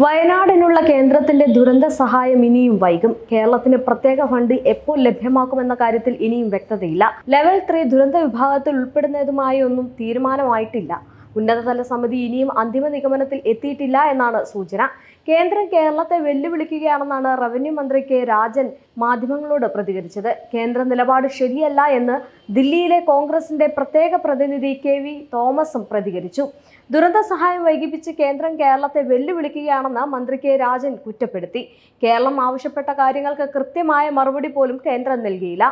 വയനാടിനുള്ള കേന്ദ്രത്തിന്റെ ദുരന്ത സഹായം ഇനിയും വൈകും. കേരളത്തിന് പ്രത്യേക ഫണ്ട് എപ്പോൾ ലഭ്യമാക്കുമെന്ന കാര്യത്തിൽ ഇനിയും വ്യക്തതയില്ല. ലെവൽ ത്രീ ദുരന്ത വിഭാഗത്തിൽ ഉൾപ്പെടുന്നതുമായി ഒന്നും തീരുമാനമായിട്ടില്ല. ഉന്നതതല സമിതി ഇനിയും അന്തിമ നിഗമനത്തിൽ എത്തിയിട്ടില്ല എന്നാണ് സൂചന. കേന്ദ്രം കേരളത്തെ വെല്ലുവിളിക്കുകയാണെന്നാണ് റവന്യൂ മന്ത്രി കെ രാജൻ മാധ്യമങ്ങളോട് പ്രതികരിച്ചത്. കേന്ദ്ര നിലപാട് ശരിയല്ല എന്ന് ദില്ലിയിലെ കോൺഗ്രസിന്റെ പ്രത്യേക പ്രതിനിധി കെ വി തോമസും പ്രതികരിച്ചു. ദുരന്ത സഹായം വൈകിപ്പിച്ച് കേന്ദ്രം കേരളത്തെ വെല്ലുവിളിക്കുകയാണെന്ന് മന്ത്രി കെ രാജൻ കുറ്റപ്പെടുത്തി. കേരളം ആവശ്യപ്പെട്ട കാര്യങ്ങൾക്ക് കൃത്യമായ മറുപടി പോലും കേന്ദ്രം നൽകിയില്ല.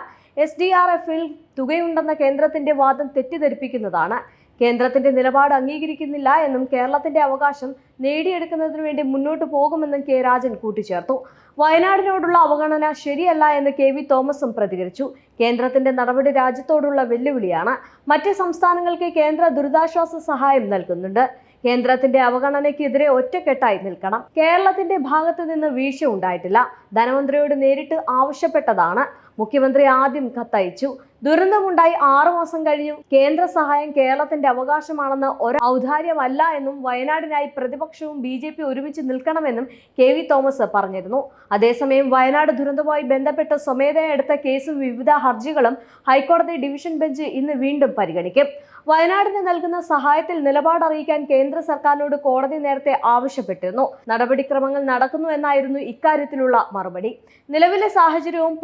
എസ് ഡി ആർ എഫിൽ തുകയുണ്ടെന്ന കേന്ദ്രത്തിന്റെ വാദം തെറ്റിദ്ധരിപ്പിക്കുന്നതാണ്. കേന്ദ്രത്തിന്റെ നിലപാട് അംഗീകരിക്കുന്നില്ല എന്നും കേരളത്തിന്റെ അവകാശം നേടിയെടുക്കുന്നതിനു വേണ്ടി മുന്നോട്ട് പോകുമെന്നും കെ രാജൻ കൂട്ടിച്ചേർത്തു. വയനാടിനോടുള്ള അവഗണന ശരിയല്ല എന്ന് കെ വി തോമസും പ്രതികരിച്ചു. കേന്ദ്രത്തിന്റെ നടപടി രാജ്യത്തോടുള്ള വെല്ലുവിളിയാണ്. മറ്റ് സംസ്ഥാനങ്ങൾക്ക് കേന്ദ്ര ദുരിതാശ്വാസ സഹായം നൽകുന്നുണ്ട്. കേന്ദ്രത്തിന്റെ അവഗണനയ്ക്കെതിരെ ഒറ്റക്കെട്ടായി നിൽക്കണം. കേരളത്തിന്റെ ഭാഗത്ത് നിന്ന് വീഴ്ച ഉണ്ടായിട്ടില്ല. ധനമന്ത്രിയോട് നേരിട്ട് ആവശ്യപ്പെട്ടതാണ്. മുഖ്യമന്ത്രി ആദ്യം കത്തയച്ചു. ദുരന്തമുണ്ടായി ആറു മാസം കഴിഞ്ഞു. കേന്ദ്ര സഹായം കേരളത്തിന്റെ അവകാശമാണെന്ന് ഒരു ഔദാര്യമല്ല എന്നും വയനാടിനായി പ്രതിപക്ഷവും ബി ജെ പി ഒരുമിച്ച് നിൽക്കണമെന്നും കെ വി തോമസ് പറഞ്ഞിരുന്നു. അതേസമയം വയനാട് ദുരന്തവുമായി ബന്ധപ്പെട്ട് സ്വമേധയാ എടുത്ത കേസും വിവിധ ഹർജികളും ഹൈക്കോടതി ഡിവിഷൻ ബെഞ്ച് ഇന്ന് വീണ്ടും പരിഗണിക്കും. വയനാടിന് നൽകുന്ന സഹായത്തിൽ നിലപാട് അറിയിക്കാൻ കേന്ദ്ര സർക്കാരിനോട് കോടതി നേരത്തെ ആവശ്യപ്പെട്ടിരുന്നു. നടപടിക്രമങ്ങൾ നടക്കുന്നു എന്നായിരുന്നു ഇക്കാര്യത്തിലുള്ള മറുപടി. നിലവിലെ സാഹചര്യവും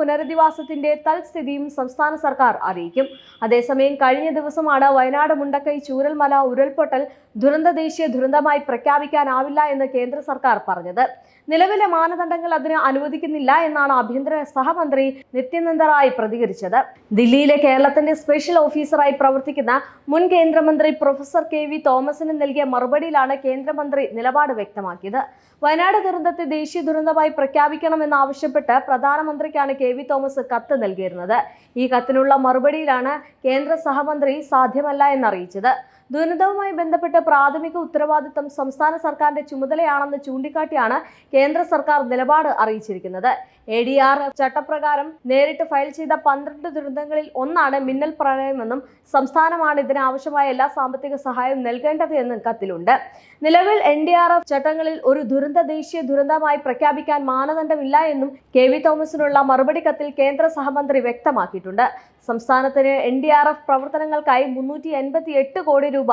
പുനരധിവാസത്തിന്റെ തൽസ്ഥിതിയും സംസ്ഥാന സർക്കാർ അറിയിക്കും. അതേസമയം കഴിഞ്ഞ ദിവസമാണ് വയനാട് മുണ്ടക്കൈ ചൂരൽമല ഉരുൾപൊട്ടൽ ദുരന്ത ദേശീയ ദുരന്തമായി പ്രഖ്യാപിക്കാനാവില്ല എന്ന് കേന്ദ്ര സർക്കാർ പറഞ്ഞത്. നിലവിലെ മാനദണ്ഡങ്ങൾ അതിന് അനുവദിക്കുന്നില്ല എന്നാണ് ആഭ്യന്തര സഹമന്ത്രി നിത്യാനന്ദ റായ് പ്രതികരിച്ചത്. ദില്ലിയിലെ കേരളത്തിന്റെ സ്പെഷ്യൽ ഓഫീസറായി പ്രവർത്തിക്കുന്ന മുൻ കേന്ദ്രമന്ത്രി പ്രൊഫസർ കെ വി തോമസിന് നൽകിയ മറുപടിയിലാണ് കേന്ദ്രമന്ത്രി നിലപാട് വ്യക്തമാക്കിയത്. വയനാട് ദുരന്തത്തെ ദേശീയ ദുരന്തമായി പ്രഖ്യാപിക്കണമെന്നാവശ്യപ്പെട്ട് പ്രധാനമന്ത്രിക്കാണ് കെ വി തോമസ് കത്ത് നൽകിയിരുന്നത്. ഈ കത്തിനുള്ള മറുപടിയിലാണ് കേന്ദ്ര സഹമന്ത്രി സാധ്യമല്ല എന്നറിയിച്ചത്. ദുരന്തവുമായി ബന്ധപ്പെട്ട് പ്രാഥമിക ഉത്തരവാദിത്തം സംസ്ഥാന സർക്കാരിന്റെ ചുമതലയാണെന്ന് ചൂണ്ടിക്കാട്ടിയാണ് കേന്ദ്ര സർക്കാർ നിലപാട് അറിയിച്ചിരിക്കുന്നത്. എ ഡി ആർ ചട്ടപ്രകാരം നേരിട്ട് ഫയൽ ചെയ്ത പന്ത്രണ്ട് ദുരന്തങ്ങളിൽ ഒന്നാണ് മിന്നൽ പ്രളയമെന്നും സംസ്ഥാനമാണ് ഇതിനാവശ്യമായ എല്ലാ സാമ്പത്തിക സഹായവും നൽകേണ്ടത് എന്നും കത്തിലുണ്ട്. നിലവിൽ എൻ ഡി ആർ എഫ് ചട്ടങ്ങളിൽ ഒരു ദുരന്ത ദേശീയ ദുരന്തമായി പ്രഖ്യാപിക്കാൻ മാനദണ്ഡമില്ല എന്നും കെ വി തോമസിനുള്ള മറുപടി കത്തിൽ കേന്ദ്ര സഹമന്ത്രി വ്യക്തമാക്കിയിട്ടുണ്ട്. സംസ്ഥാനത്തിന് എൻ ഡി ആർ എഫ് പ്രവർത്തനങ്ങൾക്കായി മുന്നൂറ്റി എൺപത്തി എട്ട് കോടി രൂപ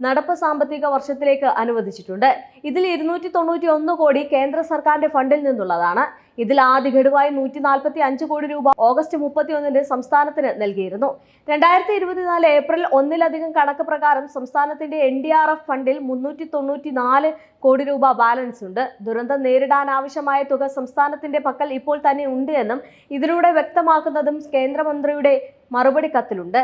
നടപ്പ് സാമ്പത്തിക വർഷത്തിലേക്ക് അനുവദിച്ചിട്ടുണ്ട്. ഇതിൽ ഇരുന്നൂറ്റി തൊണ്ണൂറ്റി ഒന്ന് കോടി കേന്ദ്ര സർക്കാരിന്റെ ഫണ്ടിൽ നിന്നുള്ളതാണ്. ഇതിൽ ആദ്യ ഗഡുവായി നൂറ്റി നാൽപ്പത്തി അഞ്ച് കോടി രൂപ ഓഗസ്റ്റ് മുപ്പത്തി ഒന്നിന് സംസ്ഥാനത്തിന് നൽകിയിരുന്നു. രണ്ടായിരത്തി ഇരുപത്തിനാല് ഏപ്രിൽ ഒന്നിലധികം കണക്ക് പ്രകാരം സംസ്ഥാനത്തിന്റെ എൻ ഡി ആർ എഫ് ഫണ്ടിൽ മുന്നൂറ്റി തൊണ്ണൂറ്റി നാല് കോടി രൂപ ബാലൻസ് ഉണ്ട്. ദുരന്തം നേരിടാൻ ആവശ്യമായ തുക സംസ്ഥാനത്തിന്റെ പക്കൽ ഇപ്പോൾ തന്നെ ഉണ്ട് എന്നും ഇതിലൂടെ വ്യക്തമാക്കുന്നതും കേന്ദ്രമന്ത്രിയുടെ മറുപടി കത്തിലുണ്ട്.